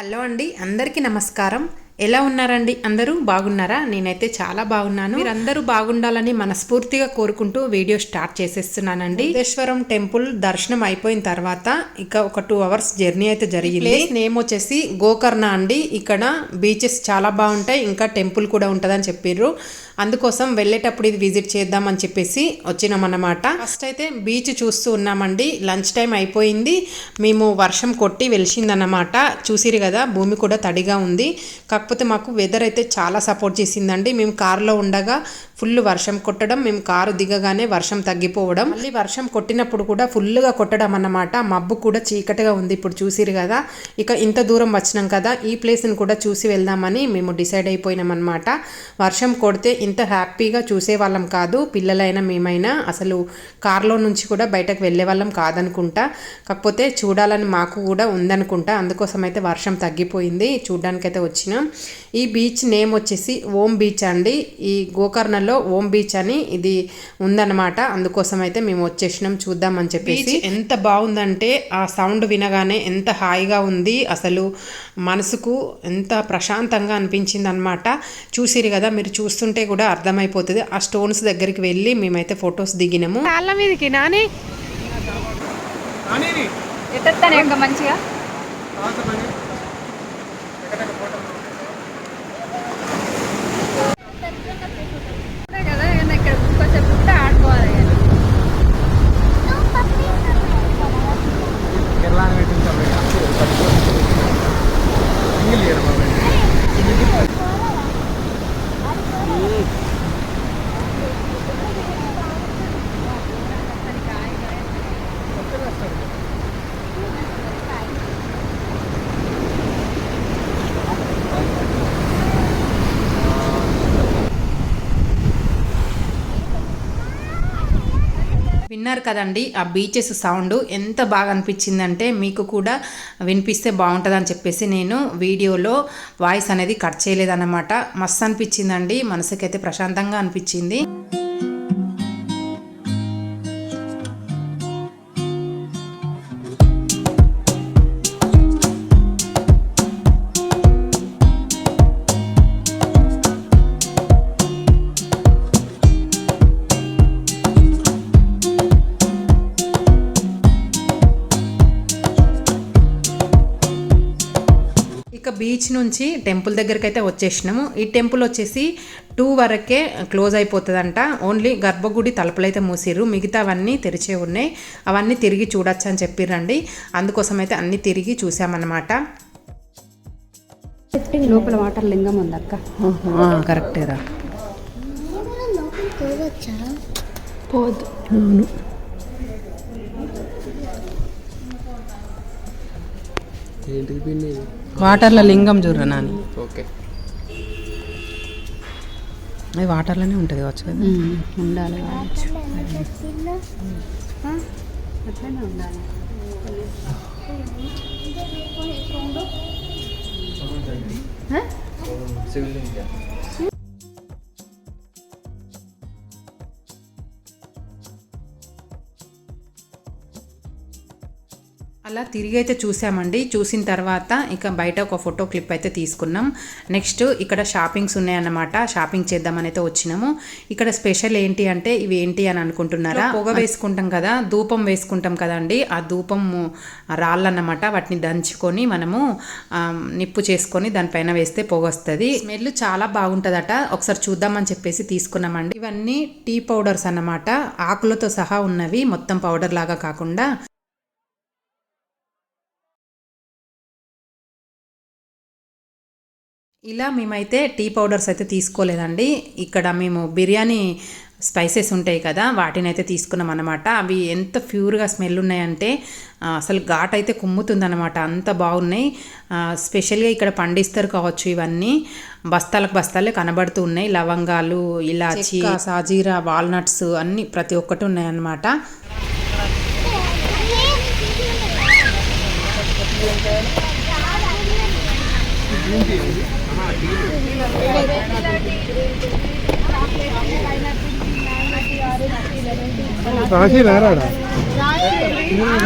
Hello అండి అందరికీ నమస్కారం. ఎలా ఉన్నారండి? అందరూ బాగున్నారా? నేనైతే చాలా బాగున్నాను. మీరందరూ బాగుండాలని మనస్ఫూర్తిగా కోరుకుంటూ వీడియో స్టార్ట్ చేసేస్తున్నానండి. సిద్ధేశ్వరం టెంపుల్ దర్శనం అయిపోయిన తర్వాత ఇక ఒక టూ అవర్స్ జర్నీ అయితే జరిగింది. నేమ్ వచ్చేసి గోకర్ణ అండి. ఇక్కడ బీచెస్ చాలా బాగుంటాయి. ఇంకా టెంపుల్ కూడా ఉంటుందని చెప్పిర్రు. అందుకోసం వెళ్ళేటప్పుడు ఇది విజిట్ చేద్దామని చెప్పేసి వచ్చినామన్నమాట. ఫస్ట్ అయితే బీచ్ చూస్తూ ఉన్నామండి. లంచ్ టైం అయిపోయింది. మేము వర్షం కొట్టి వెలిసిందన్నమాట. చూసిరు కదా భూమి కూడా తడిగా ఉంది. కాకపోతే మాకు వెదర్ అయితే చాలా సపోర్ట్ చేసిందండి. మేము కారులో ఉండగా ఫుల్ వర్షం కొట్టడం మేము కారు దిగగానే వర్షం తగ్గిపోవడం. మళ్ళీ వర్షం కొట్టినప్పుడు కూడా ఫుల్గా కొట్టడం అన్నమాట. మబ్బు కూడా చీకటిగా ఉంది. ఇప్పుడు చూసిరు కదా. ఇక ఇంత దూరం వచ్చినాం కదా. ఈ ప్లేస్ని కూడా చూసి వెళ్దామని మేము డిసైడ్ అయిపోయినాం అనమాట వర్షం కొడితే ఇంత హ్యాపీగా చూసేవాళ్ళం కాదు. పిల్లలైనా మేమైనా అసలు కార్లో నుంచి కూడా బయటకు వెళ్ళే వాళ్ళం కాదనుకుంటా. కాకపోతే చూడాలని మాకు కూడా ఉందనుకుంటా. అందుకోసం అయితే వర్షం తగ్గిపోయింది. చూడ్డానికైతే వచ్చినాం. ఈ బీచ్ నేమ్ వచ్చేసి ఓం బీచ్ అండి. ఈ గోకర్ణలో ఓం బీచ్ అని ఇది ఉందన్నమాట. అందుకోసం అయితే మేము వచ్చేసినాం చూద్దామని చెప్పేసి. ఎంత బాగుందంటే ఆ సౌండ్ వినగానే ఎంత హాయిగా ఉంది. అసలు మనసుకు ఎంత ప్రశాంతంగా అనిపించింది అనమాట చూసిరు కదా మీరు చూస్తుంటే కూడా అర్థమైపోతుంది. ఆ స్టోన్స్ దగ్గరికి వెళ్ళి మేమైతే ఫొటోస్ దిగినాము. కాళ్ళ మీదకి నాని. మంచిగా కావాల్సిన ఉంటాయి కదా ఏమన్నా ఇక్కడ కొంచెం ఉంటే ఆడుకోవాలి కానీ. కేరళ పెట్టించాలి సింగిల్ ఇయర్ విన్నారు కదండి ఆ బీచెస్ సౌండ్ ఎంత బాగా అనిపించిందంటే మీకు కూడా వినిపిస్తే బాగుంటుందని చెప్పేసి నేను వీడియోలో వాయిస్ అనేది కట్ చేయలేదన్నమాట. మస్తు అనిపించిందండి మనసుకైతే ప్రశాంతంగా అనిపించింది. ఇక బీచ్ నుంచి టెంపుల్ దగ్గరికి అయితే వచ్చేసినాము. ఈ టెంపుల్ వచ్చేసి టూ వరకే క్లోజ్ అయిపోతుందంట. ఓన్లీ గర్భగుడి తలుపులు అయితే మూసిర్రు. మిగతావన్నీ తెరిచే ఉన్నాయి. అవన్నీ తిరిగి చూడొచ్చు అని చెప్పిర్రండి. అందుకోసం అయితే అన్నీ తిరిగి చూసామన్నమాట. లోపల వాటర్ లింగం ఉంది అక్క కరెక్టేరా పోదు. ఏంటిది పిన్ని వాటర్లో లింగం చూడరా నాని? ఓకే. అది వాటర్లోనే ఉంటుంది కావచ్చు కదా? ఉండాలి కావచ్చు. ఆ? అట్లనే ఉండాలి అలా తిరిగి అయితే చూసామండి. చూసిన తర్వాత ఇక బయట ఒక ఫోటో క్లిప్ అయితే తీసుకున్నాం. నెక్స్ట్ ఇక్కడ షాపింగ్స్ ఉన్నాయన్నమాట. షాపింగ్ చేద్దామని అయితే వచ్చినాము. ఇక్కడ స్పెషల్ ఏంటి అంటే ఇవి ఏంటి అని అనుకుంటున్నారా? పొగ వేసుకుంటాం కదా. ధూపం వేసుకుంటాం కదండి. ఆ ధూపం రాళ్ళన్నమాట. వాటిని దంచుకొని మనము నిప్పు చేసుకొని దానిపైన వేస్తే పొగ వస్తుంది. స్మెల్ చాలా బాగుంటుందట. ఒకసారి చూద్దామని చెప్పేసి తీసుకున్నామండి. ఇవన్నీ టీ పౌడర్స్ అన్నమాట. ఆకులతో సహా ఉన్నవి. మొత్తం పౌడర్ లాగా కాకుండా ఇలా మేమైతే టీ పౌడర్స్ అయితే తీసుకోలేదండి. ఇక్కడ మేము బిర్యానీ స్పైసెస్ ఉంటాయి కదా వాటిని అయితే తీసుకున్నాం అనమాట అవి ఎంత ప్యూర్గా స్మెల్ ఉన్నాయంటే అసలు ఘాట్ అయితే కుమ్ముతుందన్నమాట. అంత బాగున్నాయి. స్పెషల్గా ఇక్కడ పండిస్తారు కావచ్చు ఇవన్నీ. బస్తాలకు బస్తాలే కనబడుతూ ఉన్నాయి. లవంగాలు ఇలాచి సాజీరా వాల్నట్స్ అన్నీ ప్రతి ఒక్కటి ఉన్నాయన్నమాట. రాడా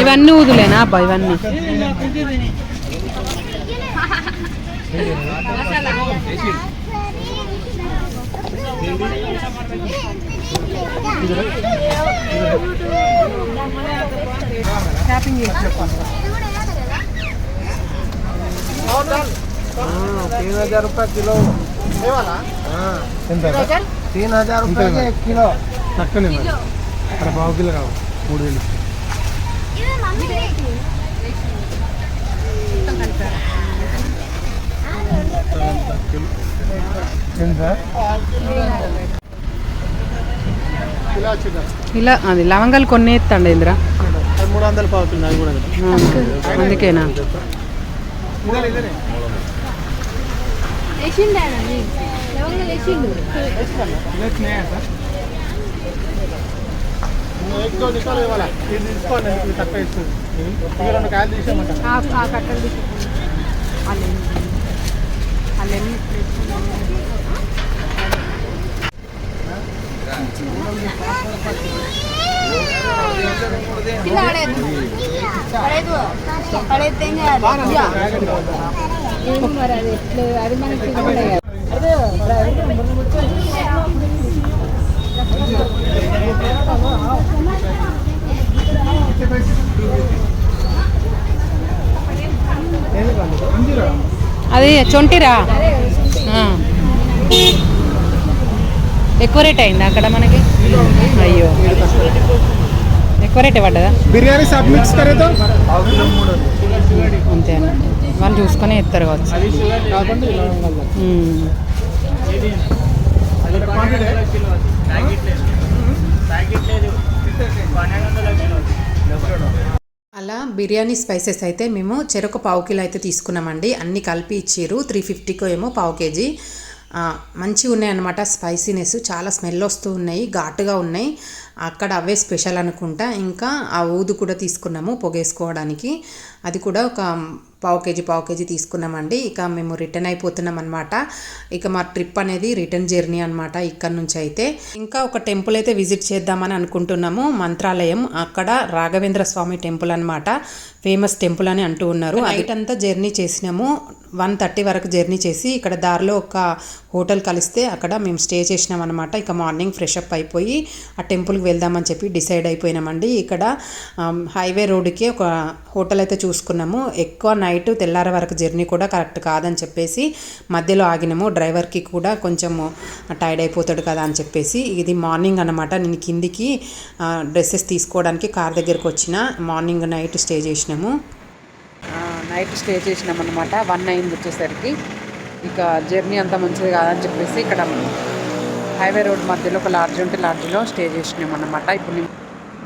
ఇవన్నీ ఊదులేనా? అబ్బా ఇవన్నీ. షాపింగ్ చేసి तीन हजार रुपये किलो ఎంత तीन हजार रुपये के एक किलो తక్కువనే మరి అక్కడ బావు కిలో కావు మూడు వేలు ఎంత కిలో వచ్చిందా ఇలా అది లవంగాలు కొన్ని ఎత్తండి ఇంద్ర అది మూడు వందల పావు కిలో అది కూడా అందుకేనా లేచిండాడని లవంగా లేచిండు కట్టలు పడేది పడేది మరి అది ఎట్లు? అది మనకి ఇవ్వలే కదా. అది చొంటిరా. ఎక్కువ రేట్ అయిందా అక్కడ మనకి? అయ్యో. ఎక్కువ రేట్ పడ్డదా బిర్యానీ సబ్ మిక్స్ करे అంతే వాళ్ళు చూసుకొని ఎత్తారు కావచ్చు. అలా బిర్యానీ స్పైసెస్ అయితే మేము చెరొక పావు కిలో అయితే తీసుకున్నామండి. అన్నీ కలిపి ఇచ్చిర్రు త్రీ ఫిఫ్టీకో ఏమో పావు కేజీ. ఆ, మంచిగా ఉన్నాయి అన్నమాట స్పైసీనెస్. చాలా స్మెల్ వస్తూ ఉన్నాయి. ఘాటుగా ఉన్నాయి. అక్కడ అవే స్పెషల్ అనుకుంటా. ఇంకా ఆ ఊదు కూడా తీసుకున్నాము పొగేసుకోవడానికి. అది కూడా ఒక పావు కేజీ పావు కేజీ తీసుకున్నామండి. ఇక మేము రిటర్న్ అయిపోతున్నాం అనమాట ఇక మా ట్రిప్ అనేది రిటర్న్ జర్నీ అనమాట ఇక్కడ నుంచి అయితే. ఇంకా ఒక టెంపుల్ అయితే విజిట్ చేద్దామని అనుకుంటున్నాము. మంత్రాలయం. అక్కడ రాఘవేంద్ర స్వామి టెంపుల్ అనమాట ఫేమస్ టెంపుల్ అని అంటూ ఉన్నారు. నైట్ అంతా జర్నీ చేసినాము. వన్ థర్టీ వరకు జర్నీ చేసి ఇక్కడ దారిలో ఒక హోటల్ కలిస్తే అక్కడ మేము స్టే చేసినాం అనమాట ఇక మార్నింగ్ ఫ్రెష్ అప్ అయిపోయి ఆ టెంపుల్కి వెళ్దామని చెప్పి డిసైడ్ అయిపోయినామండి. ఇక్కడ హైవే రోడ్డుకి ఒక హోటల్ అయితే చూసుకున్నాము. ఎక్కువ నైట్ తెల్లార వరకు జర్నీ కూడా కరెక్ట్ కాదని చెప్పేసి మధ్యలో ఆగినాము. డ్రైవర్కి కూడా కొంచెం టైర్డ్ అయిపోతాడు కదా అని చెప్పేసి ఇది మార్నింగ్ అనమాట నేను కిందికి డ్రెస్సెస్ తీసుకోవడానికి కార్ దగ్గరికి వచ్చిన మార్నింగ్ నైట్ స్టే చేసినాము. నైట్ స్టే చేసినాం అనమాట వన్ అయింది వచ్చేసరికి. ఇక జర్నీ అంత మంచిది కాదని చెప్పేసి ఇక్కడ హైవే రోడ్ మధ్యలో ఒక లాడ్జ్ ఉంటే లాడ్జ్లో స్టే చేసినాం అనమాట ఇప్పుడు నేను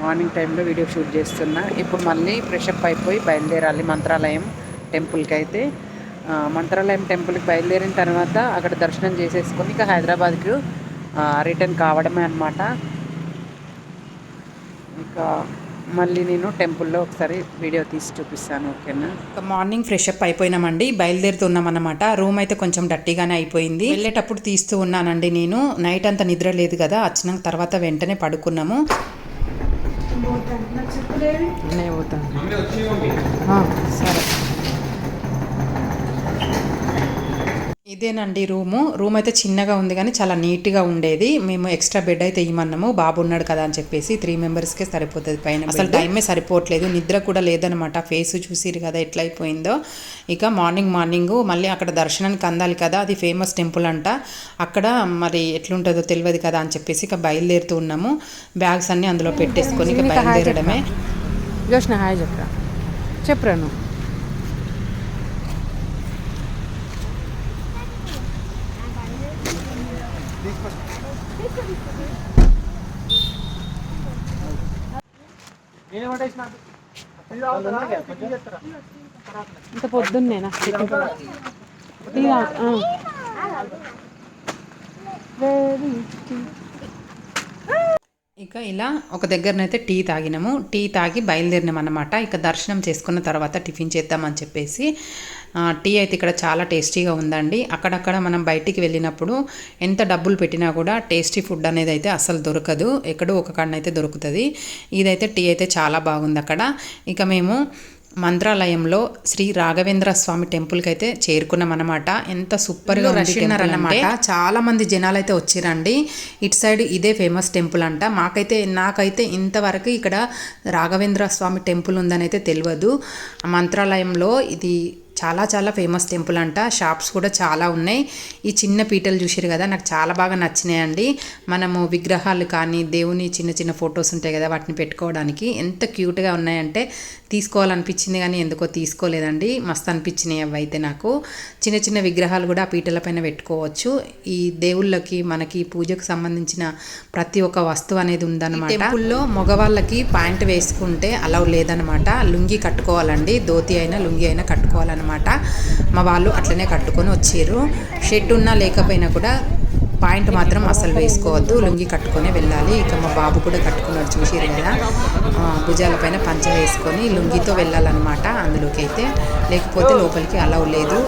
మార్నింగ్ టైంలో వీడియో షూట్ చేస్తున్నా. ఇప్పుడు మళ్ళీ ఫ్రెషప్ అయిపోయి బయలుదేరాలి మంత్రాలయం టెంపుల్కి అయితే. మంత్రాలయం టెంపుల్కి బయలుదేరిన తర్వాత అక్కడ దర్శనం చేసేసుకొని ఇక హైదరాబాద్కి రిటర్న్ కావడమే అనమాట ఇక మళ్ళీ నేను టెంపుల్లో ఒకసారి వీడియో తీసి చూపిస్తాను ఓకేనా? మార్నింగ్ ఫ్రెష్ అప్ అయిపోయినామండి బయలుదేరుతున్నాం అనమాట రూమ్ అయితే కొంచెం డట్టిగానే అయిపోయింది. వెళ్ళేటప్పుడు తీస్తూ ఉన్నానండి నేను. నైట్ అంతా నిద్ర లేదు కదా వచ్చిన తర్వాత వెంటనే పడుకున్నాము. అన్నయ్య పోతాను. ఆ, సరే. ఇదేనండి రూము. రూమ్ అయితే చిన్నగా ఉంది కానీ చాలా నీట్గా ఉండేది. మేము ఎక్స్ట్రా బెడ్ అయితే ఇవ్వమన్నాము బాబు ఉన్నాడు కదా అని చెప్పేసి త్రీ మెంబర్స్కే సరిపోతుంది పైన అసలు టైమే సరిపోవట్లేదు. నిద్ర కూడా లేదనమాట ఫేస్ చూసిరు కదా ఎట్లా అయిపోయిందో ఇక మార్నింగ్ మార్నింగ్ మళ్ళీ అక్కడ దర్శనానికి అందాలి కదా. అది ఫేమస్ టెంపుల్ అంట. అక్కడ మరి ఎట్లుంటుందో తెలియదు కదా అని చెప్పేసి ఇక బయలుదేరుతూ ఉన్నాము. బ్యాగ్స్ అన్నీ అందులో పెట్టేసుకొని ఇక బయలుదేరడమే. హాయ్ చెప్పరా? చెప్పరా ఇంత పొద్దున్నేనా ఇక ఇలా ఒక దగ్గరనైతే టీ తాగినాము. టీ తాగి బయలుదేరినాం అనమాట ఇక దర్శనం చేసుకున్న తర్వాత టిఫిన్ చేద్దామని చెప్పేసి టీ అయితే ఇక్కడ చాలా టేస్టీగా ఉందండి. అక్కడక్కడ మనం బయటికి వెళ్ళినప్పుడు ఎంత డబ్బులు పెట్టినా కూడా టేస్టీ ఫుడ్ అనేది అయితే అసలు దొరకదు. ఎక్కడో ఒక కాడనైతే దొరుకుతుంది. ఇదైతే టీ అయితే చాలా బాగుంది అక్కడ. ఇక మేము మంత్రాలయంలో శ్రీ రాఘవేంద్ర స్వామి టెంపుల్కి అయితే చేరుకున్నాం అనమాట ఎంత సూపర్గా రష్ ఉన్నారన్నమాట. చాలా మంది జనాలు అయితే వచ్చిరండి. ఇటు సైడ్ ఇదే ఫేమస్ టెంపుల్ అంట. మాకైతే నాకైతే ఇంతవరకు ఇక్కడ రాఘవేంద్ర స్వామి టెంపుల్ ఉందని అయితే తెలియదు మంత్రాలయంలో ఇది చాలా చాలా ఫేమస్ టెంపుల్ అంట. షాప్స్ కూడా చాలా ఉన్నాయి. ఈ చిన్న పీటలు చూసారు కదా నాకు చాలా బాగా నచ్చినాయండి. మనము విగ్రహాలు కానీ దేవుని చిన్న చిన్న ఫొటోస్ ఉంటాయి కదా వాటిని పెట్టుకోవడానికి ఎంత క్యూట్గా ఉన్నాయంటే తీసుకోవాలనిపించింది కానీ ఎందుకో తీసుకోలేదండి. మస్తు అనిపించినాయి అవి అయితే నాకు. చిన్న చిన్న విగ్రహాలు కూడా ఆ పీటల పైన పెట్టుకోవచ్చు. ఈ దేవుళ్ళకి మనకి పూజకు సంబంధించిన ప్రతి ఒక్క వస్తువు అనేది ఉందన్నమాట. టెంపుల్లో మగవాళ్ళకి ప్యాంట్ వేసుకుంటే అలా లేదనమాట లుంగి కట్టుకోవాలండి. ధోతి అయినా లుంగి అయినా కట్టుకోవాలన్నమాట. మా వాళ్ళు అట్లనే కట్టుకొని వచ్చారు. షర్ట్ ఉన్నా లేకపోయినా కూడా పాయింట్ మాత్రం అసలు వేసుకోవద్దు. లుంగి కట్టుకొని వెళ్ళాలి. ఇక మా బాబు కూడా కట్టుకున్నాడు చూసిరు కదా. భుజాల భుజాలపైన పంచ వేసుకొని లుంగితో వెళ్ళాలన్నమాట అందులోకి అయితే. లేకపోతే లోపలికి అలవ్ లేదు.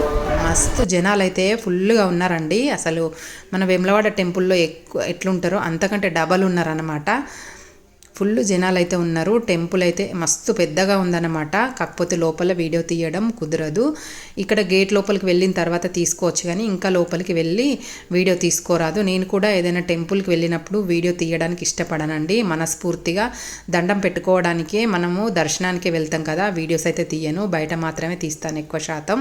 మస్తు జనాలు అయితే ఫుల్గా ఉన్నారండి. అసలు మన వెమ్లవాడ టెంపుల్లో ఎక్కువ ఎట్లుంటారో అంతకంటే డబల్ ఉన్నారన్నమాట. ఫుల్ జనాలు అయితే ఉన్నారు. టెంపుల్ అయితే మస్తు పెద్దగా ఉందన్నమాట. కాకపోతే లోపల వీడియో తీయడం కుదరదు. ఇక్కడ గేట్ లోపలికి వెళ్ళిన తర్వాత తీసుకోవచ్చు కానీ ఇంకా లోపలికి వెళ్ళి వీడియో తీసుకోరాదు. నేను కూడా ఏదైనా టెంపుల్కి వెళ్ళినప్పుడు వీడియో తీయడానికి ఇష్టపడనండి. మనస్ఫూర్తిగా దండం పెట్టుకోవడానికే మనము దర్శనానికి వెళ్తాం కదా. వీడియోస్ అయితే తీయను. బయట మాత్రమే తీస్తాను ఎక్కువ శాతం.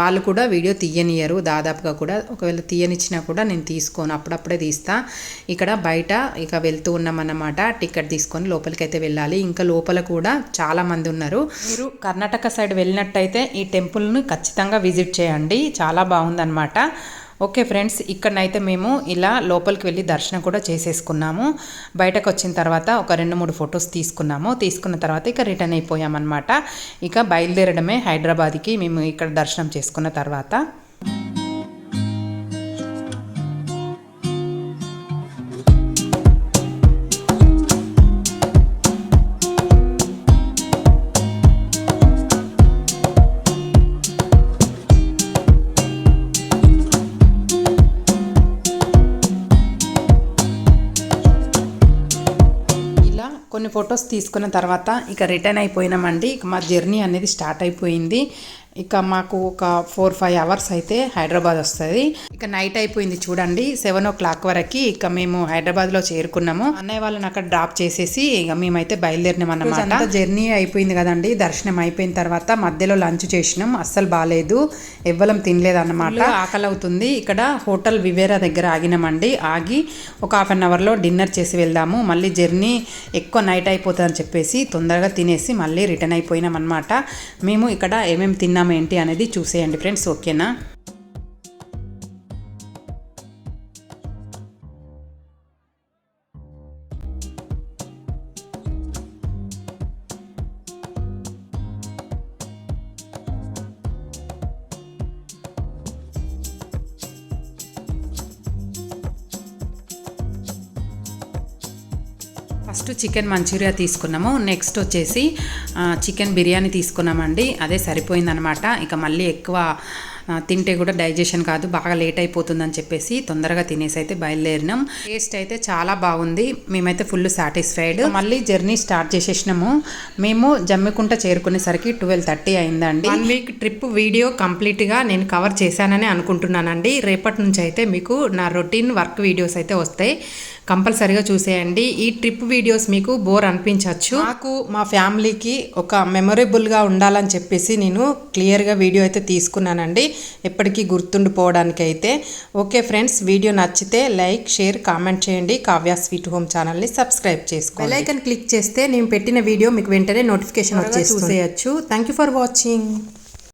వాళ్ళు కూడా వీడియో తీయనియరు. దాదాపుగా కూడా ఒకవేళ తీయనిచ్చినా కూడా నేను తీసుకోను. అప్పుడప్పుడే తీస్తా. ఇక్కడ బయట ఇక వెళ్తూ ఉన్నామన్నమాట. టికెట్ తీసుకొని లోపలికి అయితే వెళ్ళాలి. ఇంకా లోపల కూడా చాలా మంది ఉన్నారు. మీరు కర్ణాటక సైడ్ వెళ్ళినట్టయితే ఈ టెంపుల్ని ఖచ్చితంగా విజిట్ చేయండి. చాలా బాగుందన్నమాట. ఓకే ఫ్రెండ్స్ ఇక్కడనైతే మేము ఇలా లోపలికి వెళ్ళి దర్శనం కూడా చేసేసుకున్నాము. బయటకు వచ్చిన తర్వాత ఒక రెండు మూడు ఫొటోస్ తీసుకున్నాము. తీసుకున్న తర్వాత ఇక రిటర్న్ అయిపోయామన్నమాట. ఇక బయలుదేరడమే హైదరాబాద్కి మేము ఇక్కడ దర్శనం చేసుకున్న తర్వాత. ఫొటోస్ తీసుకున్న తర్వాత ఇక రిటర్న్ అయిపోయినామండి. ఇక మా జర్నీ అనేది స్టార్ట్ అయిపోయింది. ఇక మాకు ఒక ఫోర్ ఫైవ్ అవర్స్ అయితే హైదరాబాద్ వస్తుంది. ఇక నైట్ అయిపోయింది చూడండి సెవెన్ ఓ క్లాక్ వరకు ఇక మేము హైదరాబాద్లో చేరుకున్నాము. అన్నయ్య వాళ్ళని అక్కడ డ్రాప్ చేసేసి ఇక మేమైతే బయలుదేరినాం అన్నమాట. జర్నీ అయిపోయింది కదండి దర్శనం అయిపోయిన తర్వాత మధ్యలో లంచ్ చేసినాం అస్సలు బాగాలేదు ఎవ్వరం తినలేదు అన్నమాట ఆకలి అవుతుంది ఇక్కడ హోటల్ వివేరా దగ్గర ఆగినామండి ఆగి ఒక హాఫ్ అన్ అవర్లో డిన్నర్ చేసి వెళ్దాము మళ్ళీ జర్నీ ఎక్కువ నైట్ అయిపోతుందని చెప్పేసి తొందరగా తినేసి మళ్ళీ రిటర్న్ అయిపోయినాం అనమాట మేము ఇక్కడ ఏమేమి తిన్నాము ఏంటి అనేది చూసేయండి ఫ్రెండ్స్ ఓకేనా? ఫస్ట్ చికెన్ మంచూరియా తీసుకున్నాము. నెక్స్ట్ వచ్చేసి చికెన్ బిర్యానీ తీసుకున్నామండి. అదే సరిపోయిందనమాట ఇక మళ్ళీ ఎక్కువ తింటే కూడా డైజెషన్ కాదు బాగా లేట్ అయిపోతుందని చెప్పేసి తొందరగా తినేసి అయితే బయలుదేరినాం. టేస్ట్ అయితే చాలా బాగుంది. మేమైతే ఫుల్ సాటిస్ఫైడ్. మళ్ళీ జర్నీ స్టార్ట్ చేసేసినాము. మేము జమ్మికుంట చేరుకునేసరికి ట్వెల్వ్ థర్టీ అయిందండి. వన్ వీక్ ట్రిప్ వీడియో కంప్లీట్గా నేను కవర్ చేశానని అనుకుంటున్నానండి. రేపటి నుంచి అయితే మీకు నా రొటీన్ వర్క్ వీడియోస్ అయితే వస్తాయి. కంపల్సరీగా చూసేయండి. ఈ ట్రిప్ వీడియోస్ మీకు బోర్ అనిపించవచ్చు నాకు మా ఫ్యామిలీకి ఒక మెమొరబుల్గా ఉండాలని చెప్పేసి నేను క్లియర్గా వీడియో అయితే తీసుకున్నానండి. ఎప్పటికీ గుర్తుండిపోవడానికి అయితే ఓకే ఫ్రెండ్స్ వీడియో నచ్చితే లైక్ షేర్ కామెంట్ చేయండి. కావ్య స్వీట్ హోమ్ ఛానల్ని సబ్స్క్రైబ్ చేసుకోండి. బెల్ ఐకన్ క్లిక్ చేస్తే నేను పెట్టిన వీడియో మీకు వెంటనే నోటిఫికేషన్ వచ్చేసి చూసేయచ్చు. Thank you for watching.